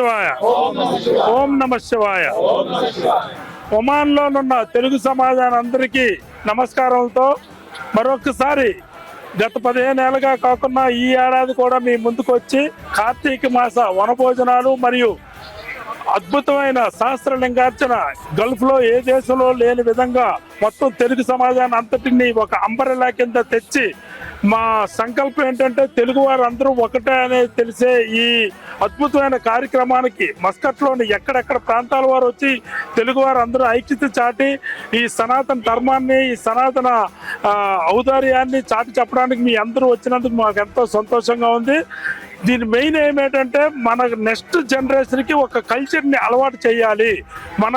శివాయ ఓం నమ శివాయ ఒమాన్ లోనున్న తెలుగు సమాజానందరికీ నమస్కారాలతో మరొకసారి గత పదిహేను కాకుండా ఈ ఏడాది కూడా మీ ముందుకు వచ్చి కార్తీక మాస వనభోజనాలు మరియు అద్భుతమైన సహస్రలింగార్చన లింగార్చన గల్ఫ్లో ఏ దేశంలో లేని విధంగా మొత్తం తెలుగు సమాజాన్ని అంతటిని ఒక అంబరెలా కింద తెచ్చి మా సంకల్పం ఏంటంటే తెలుగు వారు అందరూ ఒకటే అనేది తెలిసే ఈ అద్భుతమైన కార్యక్రమానికి మస్కట్లోని ఎక్కడెక్కడ ప్రాంతాల వారు వచ్చి తెలుగు వారు అందరూ ఐక్యత చాటి ఈ సనాతన ధర్మాన్ని ఈ సనాతన ఔదార్యాన్ని చాటి చెప్పడానికి మీ అందరూ వచ్చినందుకు మాకు ఎంతో సంతోషంగా ఉంది. దీని మెయిన్ ఏమేంటంటే మన నెక్స్ట్ జనరేషన్కి ఒక కల్చర్ని అలవాటు చేయాలి. మన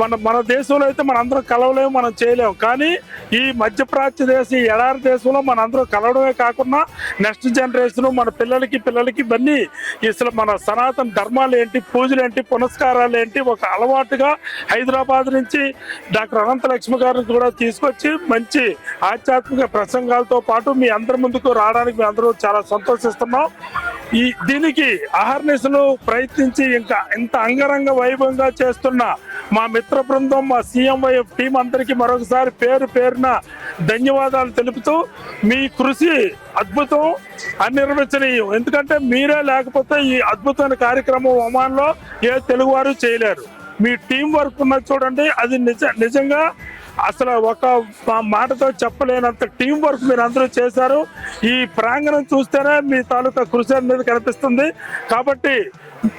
మన మన దేశంలో అయితే మన అందరం కలవలేము మనం చేయలేము. కానీ ఈ మధ్యప్రాచ్య దేశం ఈ ఎడారి దేశంలో మన అందరం కలవడమే కాకుండా నెక్స్ట్ జనరేషన్ మన పిల్లలకి పిల్లలకి ఇవన్నీ అసలు మన సనాతన ధర్మాలు ఏంటి పూజలు ఏంటి పునస్కారాలు ఏంటి ఒక అలవాటుగా హైదరాబాద్ నుంచి డాక్టర్ అనంత లక్ష్మి గారిని కూడా తీసుకొచ్చి మంచి ఆధ్యాత్మిక ప్రసంగాలతో పాటు మీ అందరి ముందుకు రావడానికి మేము అందరూ చాలా సంతోషిస్తున్నాం. ఈ దీనికి అహర్నిశలు ప్రయత్నించి ఇంకా ఇంత అంగరంగ వైభవంగా చేస్తున్న మా మిత్ర బృందం మా సీఎంవైఎఫ్ టీం అందరికీ మరొకసారి పేరు పేరున ధన్యవాదాలు తెలుపుతూ మీ కృషి అద్భుతం అనిర్వచనీయం. ఎందుకంటే మీరే లేకపోతే ఈ అద్భుతమైన కార్యక్రమం ఒమాన్లో ఏ తెలుగువారు చేయలేరు. మీ టీం వర్క్ ఉన్నది చూడండి అది నిజ నిజంగా అసలు ఒక మా- మాటతో చెప్పలేనంత టీం వర్క్ మీరు అందరూ చేశారు. ఈ ప్రాంగణం చూస్తేనే మీ తాలూకా కృషి అనేది కనిపిస్తుంది. కాబట్టి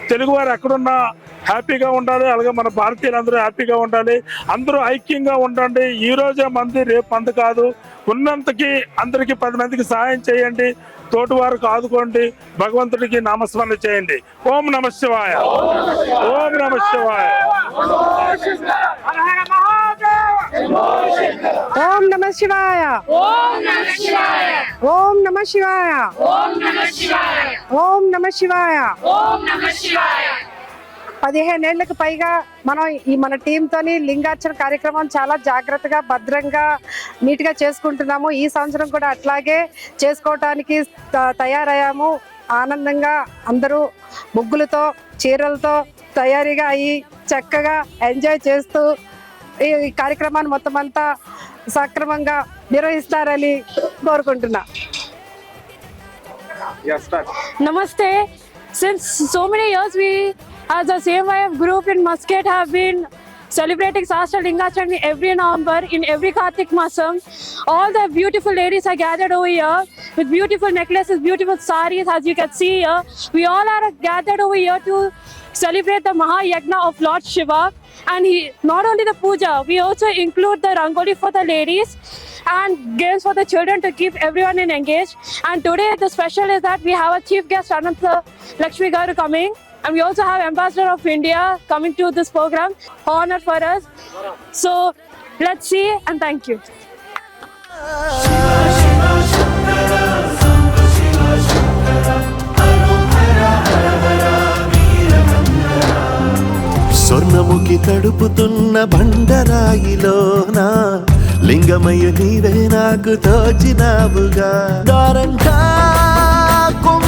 తెలుగువారు ఎక్కడున్నా హ్యాపీగా ఉండాలి. అలాగే మన భారతీయులందరూ హ్యాపీగా ఉండాలి. అందరూ ఐక్యంగా ఉండండి. ఈ రోజే మంది రేపు మంది కాదు. ఉన్నంతకి అందరికీ పది మందికి సహాయం చేయండి. తోటి వారికి ఆదుకోండి భగవంతుడికి నామస్మరణ చేయండి. ఓం నమ శివాయ. ఓం నమ శివాయ. ఓం నమ శివాయ. ఓం నమ శివాయ. ఓం నమ శివాయ. పదిహేనేళ్ళకు పైగా మనం ఈ మన టీంతోని లింగార్చన కార్యక్రమం చాలా జాగ్రత్తగా భద్రంగా నీట్గా చేసుకుంటున్నాము. ఈ సంవత్సరం కూడా అట్లాగే చేసుకోవటానికి త- తయారయ్యాము. ఆనందంగా అందరూ ముగ్గులతో చీరలతో తయారీగా అయ్యి చక్కగా ఎంజాయ్ చేస్తూ ఈ కార్యక్రమాన్ని మొత్తం అంతా సక్రమంగా నిర్వహిస్తారని కోరుకుంటున్నా. Namaste. Since so many years, we, as the a CMYF group in Muscat, have been celebrating Sastra Lingachani every November in every Kartik Masam. All the beautiful ladies are gathered over here with beautiful necklaces, beautiful saris, as you can see here. We all are gathered over here to celebrate the Mahayagna of Lord Shiva. And he, not only the puja, we also include the rangoli for the ladies and games for the children to keep everyone in engaged. And today the special is that we have a chief guest Ananta Lakshmi Garu coming. And we also have Ambassador of India coming to this program. Honor for us. So let's see and thank you. Swarnamukhi తడుపుతున్న బండరాయిలోన లింగమయ్య నీవే నాకు తోచినావుగా దారంటా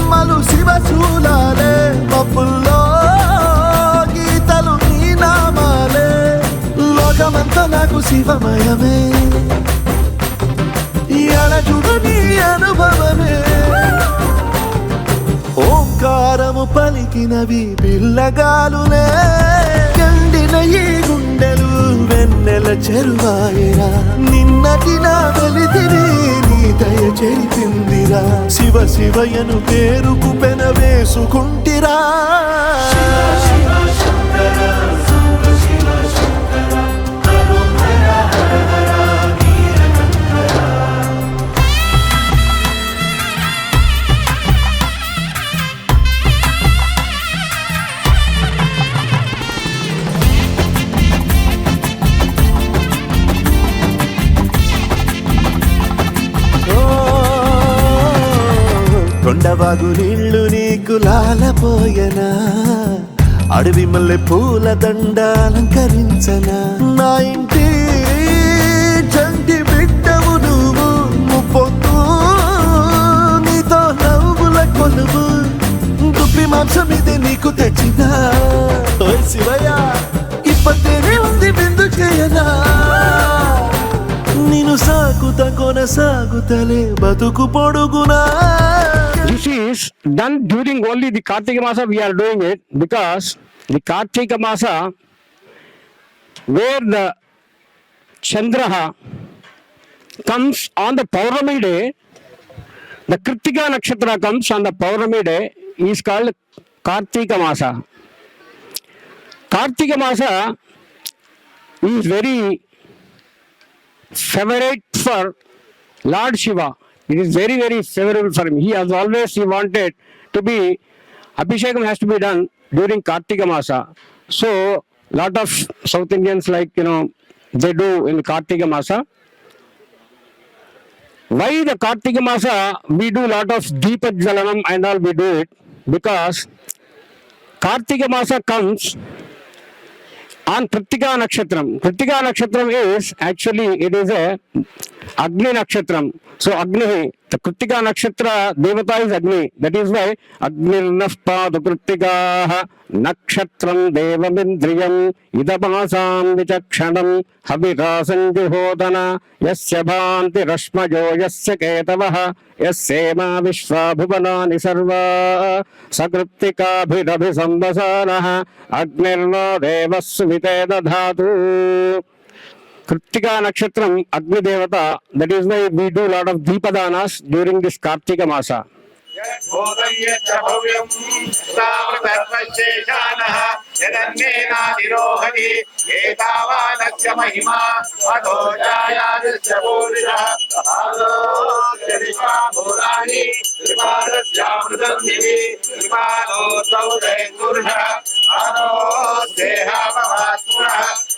కొమ్మలు శివశూలాలే పప్పుల్లో గీతలు నీ నామాలే. లోకమంతా నాకు శివమయమే. ఎడచుడు నీ అనుభవమే. ఓంకారము పలికినవి పిల్లగాలులే. కండిన ఈ గుండె చెరువాయరా. నిన్నటి నా వెలితిని నీ దయ చెరిపిందిరా. శివ శివయను పేరుకు పెన వేసుకుంటిరా. కొండవాగు నీళ్ళు నీకు లాలపోయనా? అడవి మల్లె పూల దండ అలంకరించనా? నా ఇంటి చంటి బిడ్డవు నువ్వు ముప్పొద్దు నీతో నవ్వుల కొలువు. దుప్పి మాంసం ఇది నీకు తెచ్చినా? ఓ శివయ్య ఇప్పటినే ఉంది బిందు చేయనా? నిన్ను సాగుత కొనసాగుతలే బతుకు పొడుగునా This is done during only the Kartika Masa. We are doing it because the Kartika Masa, where the Chandraha comes on the Paurami day, the Kritika Nakshatra comes on the Paurami day, is called Kartika Masa. Kartika Masa is very favorite for Lord Shiva. It is very, very favorable for him. He has always he wanted to be Abhishekam has to be done during Kartika Masa. So lot of South Indians like you know they do in Kartika Masa. Why the Kartika Masa we do lot of Deepa Jalanam and all we do it because Kartika Masa comes on Kritika Nakshatram. Kritika Nakshatram is actually it is a అగ్ని నక్షత్రం so అగ్ని కృత్తికా నక్షత్ర దేవత is అగ్ని that is why అగ్నిర్నష్టాదు కృత్తికా నక్షత్రం దేవమింద్రియం ఇదమాసాం విచక్షణం హవిరాసంజుహోదన యస్య భాంతి రశ్మజో యస్య కేతవ యస్యేమా విశ్వాభువనాని సర్వా సకృత్తికాభిరభిసంవసాన అగ్నిర్నో దేవస్సువితే దధాతు కృత్తికా నక్షత్రం అగ్నిదేవత that is why we do lot of దీపదానాస్ during this Kartika masa ృతమృతం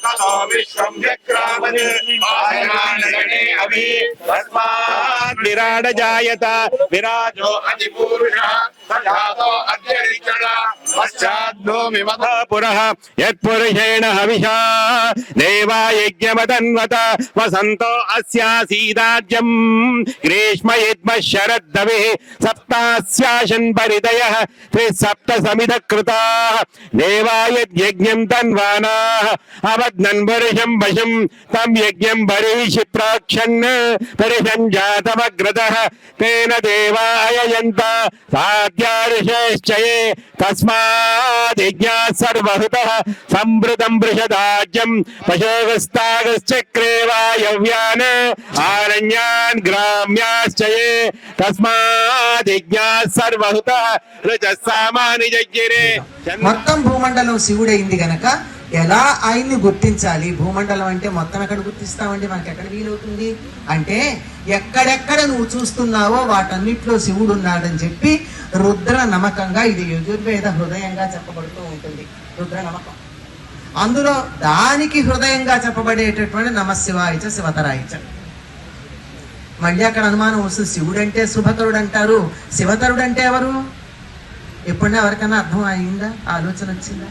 during this Kartika Masa. भव्यम् सर्वशेषानः यदन्येनातिरोहति एतावानस्य महिमा अधो जायादस्य पूरितः आलोक्य विश्वाभूतानि त्रिपादस्यामृतम् दिवि त्रिपादोऽसौ जयपुरुषः आनोस्तेहामहात्मनः ततो विश्वम् व्यक्रामन् आयनानगणे अभि तस्मात् विराड जायत विराजो अधिपूरुषः सजातो अद्य पुरः यत्पुरुषेण हविषा। देवा यज्ञमतन्वत वसन्तो अस्यासीदाज्यम्। ग्रीष्म यद्म सप्तास्याशन् परिदयः त्रिसप्त समिध कृताः देवा तन्वानाः वशम् तं यज्ञम् प्राक्षन्। जातमग्रतः तेन तस्मात् జిజ్ఞాసర్వహృతః సంభృతం బృహదాజ్యం పశోగస్తాగశ్చక్రే వాయవ్యాన్ ఆరణ్యాన్ జగ్గిరే మొత్తం భూమండలం శివుడైంది గనక ఎలా ఆయన్ని గుర్తించాలి? భూమండలం అంటే మొత్తం ఎక్కడ గుర్తిస్తామండి? మనకి ఎక్కడ వీలవుతుంది? అంటే ఎక్కడెక్కడ నువ్వు చూస్తున్నావో వాటన్నిట్లో శివుడు ఉన్నాడని చెప్పి రుద్ర నమ్మకంగా ఇది యజుర్వేద హృదయంగా చెప్పబడుతూ ఉంటుంది. రుద్ర నమ్మకం అందులో దానికి హృదయంగా చెప్పబడేటటువంటి నమశివాయిచ శివతరాయిచ మళ్ళీ అక్కడ అనుమానం వస్తుంది శివుడంటే శుభకరుడు అంటారు శివతరుడు అంటే ఎవరు? ఎప్పుడైనా ఎవరికైనా అర్థం అయిందా? ఆలోచన వచ్చిందా?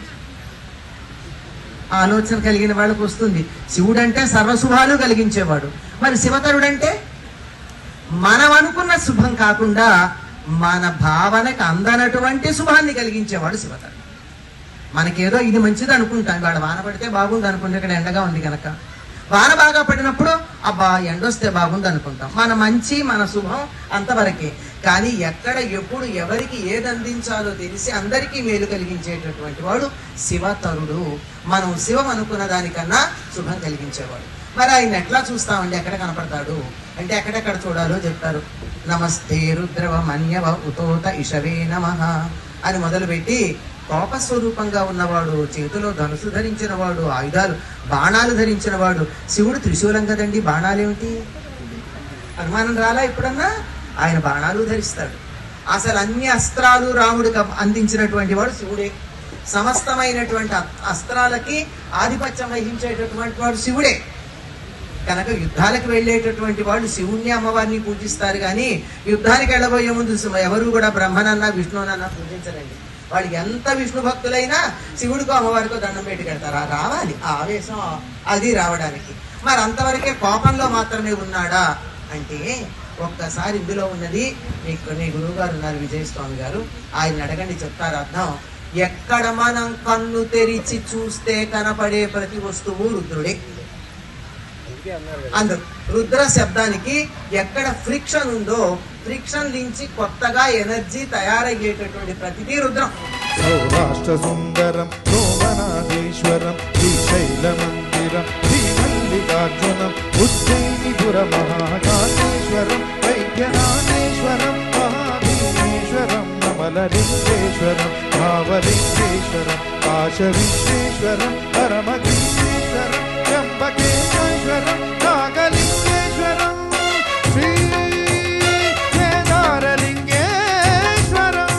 ఆలోచన కలిగిన వాళ్ళకు వస్తుంది. శివుడు అంటే సర్వశుభాలు కలిగించేవాడు. మరి శివతరుడంటే? మనం అనుకున్న శుభం కాకుండా మన భావనకు అందనటువంటి శుభాన్ని కలిగించేవాడు శివతరుడు. మనకేదో ఇది మంచిది అనుకుంటాం. వాడు వాన పడితే బాగుంది అనుకుంటే ఇక్కడ ఎండగా ఉంది కనుక. వాన బాగా పడినప్పుడు అబ్బా ఎండొస్తే బాగుంది అనుకుంటాం. మన మంచి మన శుభం అంతవరకే. కానీ ఎక్కడ ఎప్పుడు ఎవరికి ఏది అందించాలో తెలిసి అందరికీ మేలు కలిగించేటటువంటి వాడు శివతరుడు. మనం శివం అనుకున్న దానికన్నా శుభం కలిగించేవాడు. మరి ఆయన ఎట్లా చూస్తామండి? ఎక్కడ కనపడతాడు? అంటే ఎక్కడెక్కడ చూడాలో చెప్తారు. నమస్తే రుద్రవ మన్యవ ఉతోత ఇషవే నమ అని మొదలుపెట్టి కోపస్వరూపంగా ఉన్నవాడు చేతిలో ధనుసు ధరించిన వాడు ఆయుధాలు బాణాలు ధరించిన వాడు శివుడు త్రిశూలం కదండి బాణాలేమిటి? అనుమానం రాలా ఎప్పుడన్నా? ఆయన బాణాలు ధరిస్తాడు. అసలు అన్ని అస్త్రాలు రాముడికి అందించినటువంటి వాడు శివుడే. సమస్తమైనటువంటి అస్త్రాలకి ఆధిపత్యం వహించేటటువంటి వాడు శివుడే. కనుక యుద్ధాలకు వెళ్ళేటటువంటి వాళ్ళు శివుణ్ణి అమ్మవారిని పూజిస్తారు కానీ యుద్ధానికి వెళ్ళబోయే ముందు ఎవరు కూడా బ్రహ్మనన్నా విష్ణునన్నా పూజించరండి. వాళ్ళు ఎంత విష్ణు భక్తులైనా శివుడికో అమ్మవారికో దండం పెట్టుకెళ్తారు రావాలి. ఆ ఆవేశం అది రావడానికి. మరి అంతవరకే కోపంలో మాత్రమే ఉన్నాడా అంటే ఒక్కసారి ఇందులో ఉన్నది మీకు నీ గురువు గారు ఉన్నారు విజయస్వామి గారు. ఆయన అడగండి చెప్తారు? అర్థం? ఎక్కడ మనం కన్ను తెరిచి చూస్తే కనపడే ప్రతి వస్తువు రుద్రుడే. అందరు రుద్ర శబ్దానికి ఎక్కడ ఫ్రిక్షన్ ఉందో ఫ్రిక్షన్ నుంచి కొత్తగా ఎనర్జీ తయారయ్యేటటువంటి ప్రతిదీ రుద్రం. సౌరాష్ట్ర సుందరం సోమనాథేశ్వరం శ్రీశైలమందిరం శ్రీమల్లికార్జునం ఉజ్జయినిపుర మహాకాళేశ్వరం వైద్యనాథేశ్వరం మహాభీమేశ్వరం నమలలింగేశ్వరం భావలింగేశ్వరం కాశ విశ్వేశ్వరం పరమగిరీశ్వరం சகேஸ்வரம் நாகலிங்கேஸ்வரம் ஸ்ரீ கேதாரலிங்கேஸ்வரம்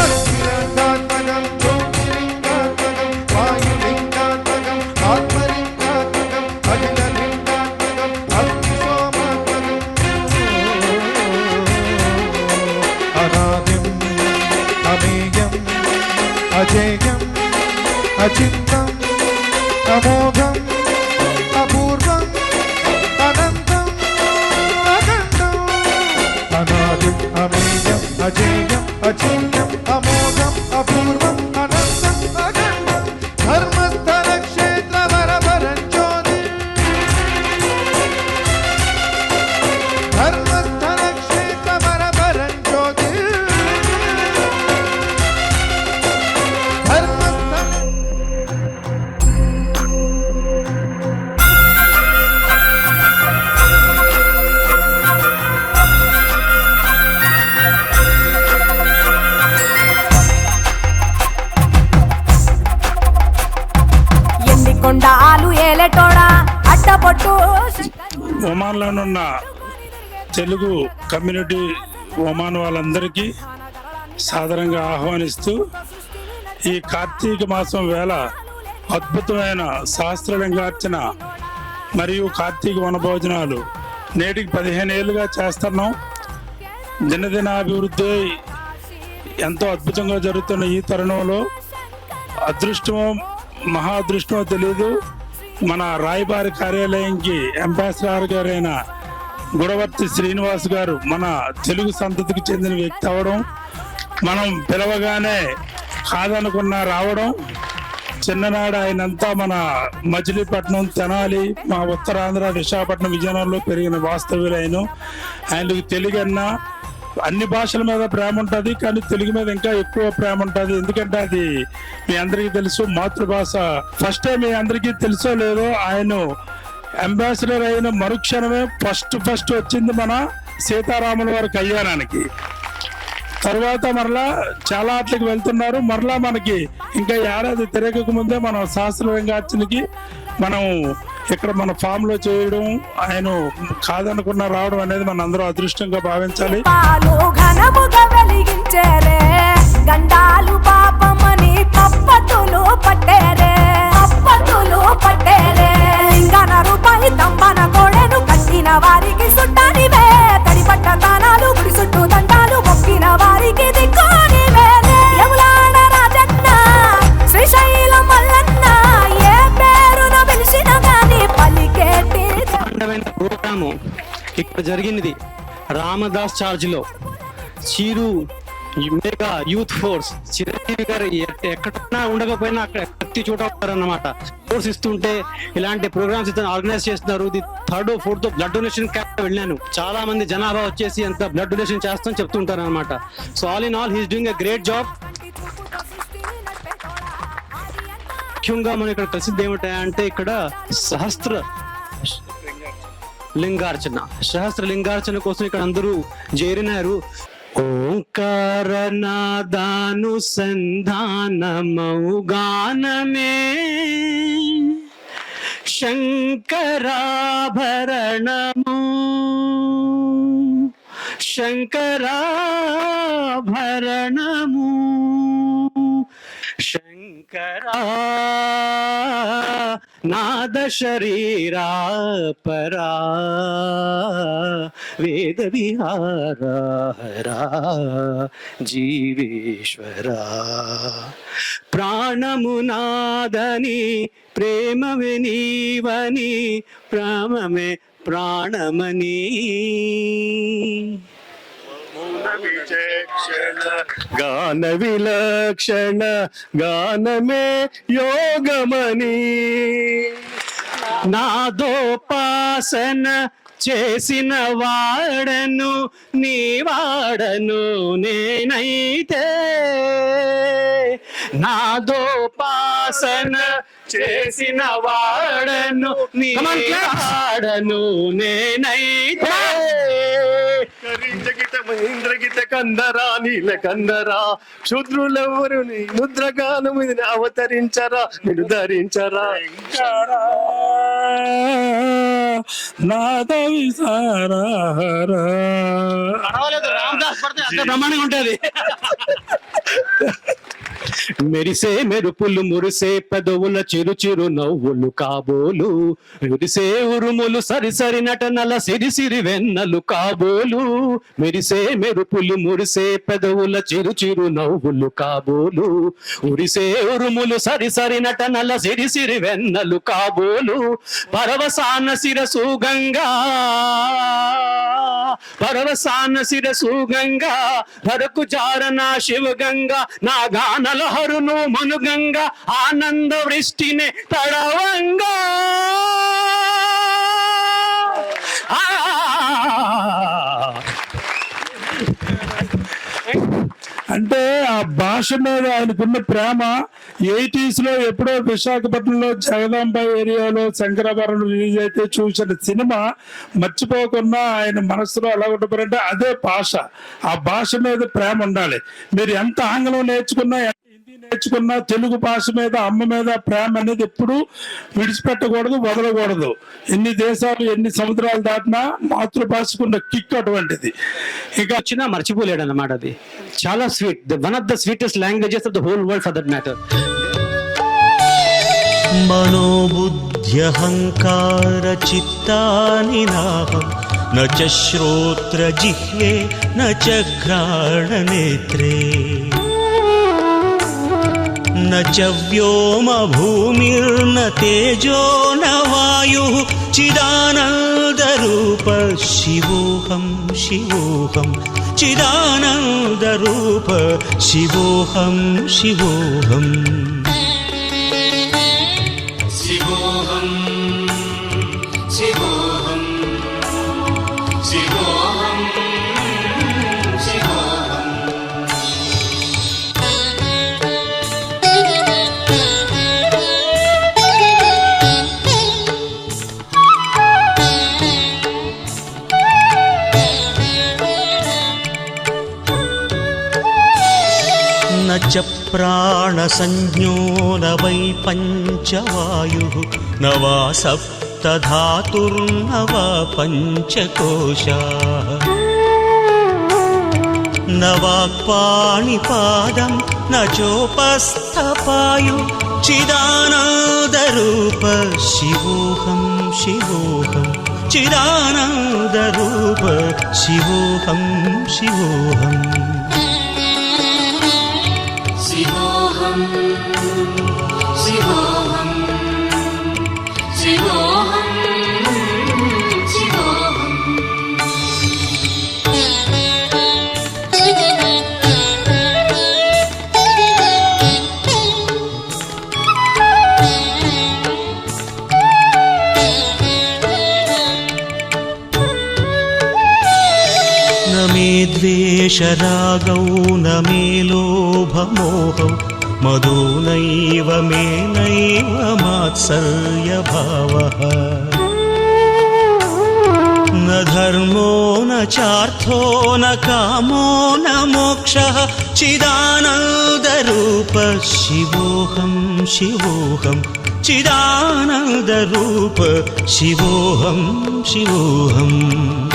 அச்சிரந்தாத்மகம் ஜோதிலிங்காத்மகம் வாயுலிங்காத்மகம் ஆத்மலிங்காத்மகம் அகிலலிங்காத்மகம் அக்னிசோமாத்மகம் அநாதிம் அமேயம் அஜேயம் அச்சின் Ajayam ఏలేటోడా ఒమాన్లోనున్న తెలుగు కమ్యూనిటీ ఒమాన్ వాళ్ళందరికీ సాధారణంగా ఆహ్వానిస్తూ ఈ కార్తీక మాసం వేళ అద్భుతమైన శాస్త్రలింగార్చన మరియు కార్తీక వనభోజనాలు నేటికి పదిహేను ఏళ్ళుగా చేస్తున్నాం. దినదినాభివృద్ధి ఎంతో అద్భుతంగా జరుగుతున్న ఈ తరుణంలో అదృష్టమో మహా అదృష్టమో తెలియదు మన రాయబారి కార్యాలయంకి అంబాసిడర్ గారైన గుడవర్తి శ్రీనివాస్ గారు మన తెలుగు సంతతికి చెందిన వ్యక్తి అవడం మనం పిలవగానే కాదనుకున్న రావడం చిన్ననాడు ఆయనంతా మన మచిలీపట్నం తెనాలి మా ఉత్తరాంధ్ర విశాఖపట్నం విజయనగరంలో పెరిగిన వాస్తవ్యులైన ఆయనకు తెలుగన్నా అన్ని భాషల మీద ప్రేమ ఉంటుంది కానీ తెలుగు మీద ఇంకా ఎక్కువ ప్రేమ ఉంటుంది. ఎందుకంటే అది మీ అందరికీ తెలుసు మాతృభాష. ఫస్ట్ టైం మీ అందరికీ తెలుసో లేదో ఆయన అంబాసిడర్ అయిన మరుక్షణమే ఫస్ట్ ఫస్ట్ వచ్చింది మన సీతారాముల వారి కళ్యాణానికి. తర్వాత మరలా చాలా ఆటలకు వెళ్తున్నారు. మరలా మనకి ఇంకా ఏడాది తిరగక ముందే మనం శాస్త్రలింగార్చనకి మనం ఇక్కడ మన ఫామ్లో చేయడం ఆయన కాదనుకున్న రావడం అనేది మన అందరూ అదృష్టంగా భావించాలి. పాలు గండాలు పాపమని పప్పతులు పట్టేరే పప్పతులు పట్టేరే. లింగన రూపాయి తంబన కోడెను కట్టిన వారి జరిగింది Ramadas చార్జ్లో Chiru mega youth force Chiranjeevi garu ఎక్కడన్నా ఉండకపోయినా అక్కడ ప్రతి చోట ఉంటారన్నమాట. ఫోర్స్ ఇస్తుంటే ఇలాంటి ప్రోగ్రామ్స్ ఇతను ఆర్గనైజ్ చేస్తున్నారు. ఇది third fourth blood donation camp వెళ్ళాను. చాలా మంది జనాభా వచ్చేసి అంత బ్లడ్ డొనేషన్ చేస్తాం చెప్తుంటారు అనమాట so all in all he's doing a great job ముఖ్యంగా మనం ఇక్కడ ప్రసిద్ధి ఏమిటంటే ఇక్కడ సహస్ర లింగార్చన సహస్ర లింగార్చన కోసం ఇక్కడ అందరూ చేరినారు. ఓంకారనాదానుసంధానమౌ గానమే. శంకరాభరణము. శంకరాభరణము. శంకరా నాద శరీరా పరా. వేద విహారా హరా. జీవేశ్వరా. ప్రాణమునాదని ప్రేమమే నీవని ప్రాణమే ప్రాణమని. గాన విలక్షణ గానమే యోగమని. నాదోపాసన చేసిన వాడను నీ వాడను నేనైతే. నాదోపాసన చేసిన వాడను నీ వాడను నేనైతే. మహేంద్రగిత కందరా నీల కందరా. శూద్రులెవరు నీ ముద్రగానము ఇది అవతరించరా నిన్ను ధరించరా. నాద విసారారా పర్వాలేదు రామదాస్ పడితే అంత బ్రహ్మాండంగా ఉంటది. మెరిసే మెరుపులు మురిసే పెదవుల చిరు చిరు నవ్వులు కాబోలు. మెరిసే ఉరుములు సరి సరి నటనల సిరి సిరి వెన్నలు కాబోలు. మెరిసే మెరుపులు మురిసే పెదవుల చిరు చిరు నవ్వులు కాబోలు. ఉరిసే ఉరుములు సరి సరి నటనల సిరి సిరి వెన్నలు కాబోలు. పరవసాన శిరసు గంగా పరవసాన శిరసు గంగా భరకు చారణ శివ గంగా నా గానల హరును మను గంగా ఆనంద వృష్టిని తడవంగా. అంటే ఆ భాష మీద ఆయనకున్న ప్రేమ ఎయిటీస్లో ఎప్పుడో విశాఖపట్నంలో జగదాంబ ఏరియాలో శంకరాభరణం రిలీజ్ అయితే చూసిన సినిమా మర్చిపోకుండా ఆయన మనసులో ఎలా ఉండిపోయారంటే అదే భాష. ఆ భాష మీద ప్రేమ ఉండాలి. మీరు ఎంత ఆంగ్లం నేర్చుకున్నా నేర్చుకున్న తెలుగు భాష మీద అమ్మ మీద ప్రేమ అనేది ఎప్పుడు విడిచిపెట్టకూడదు వదలకూడదు. ఎన్ని దేశాలు ఎన్ని సముద్రాలు దాటినా మాతృభాషకు ఉన్న కిక్ అటువంటిది. ఇక వచ్చినా మర్చిపోలేడు అనమాట అది. చాలా sweet one of the sweetest languages of the whole world for that matter మనోబుద్ధ్యహంకార చిత్తాని నాహం నచ శ్రోత్ర జిహ్వే నచ ఘ్రాణ నేత్రే न च व्योमभूमिर्न तेजो न वायुः चिदानन्दरूप शिवोऽहं शिवोऽहं चिदानन्दरूप शिवोऽहं शिवोऽहम् प्राणसंज्ञो न वै पञ्चवायुः न वा सप्तधातुर्न वा पञ्चकोशाः न वाक्पाणिपादं न चोपस्थपायु चिदानन्दरूप शिवोऽहं शिवोऽहं चिदानन्दरूप शिवोऽहं शिवोऽहम् द्वेषरागौ न मे लोभमोहौ मदो नैव मे नैव मात्सर्यभावः न धर्मो न चार्थो न कामो न मोक्षः चिदानन्दरूप शिवोऽहं शिवोऽहं चिदानन्दरूप शिवोऽहं शिवोऽहम्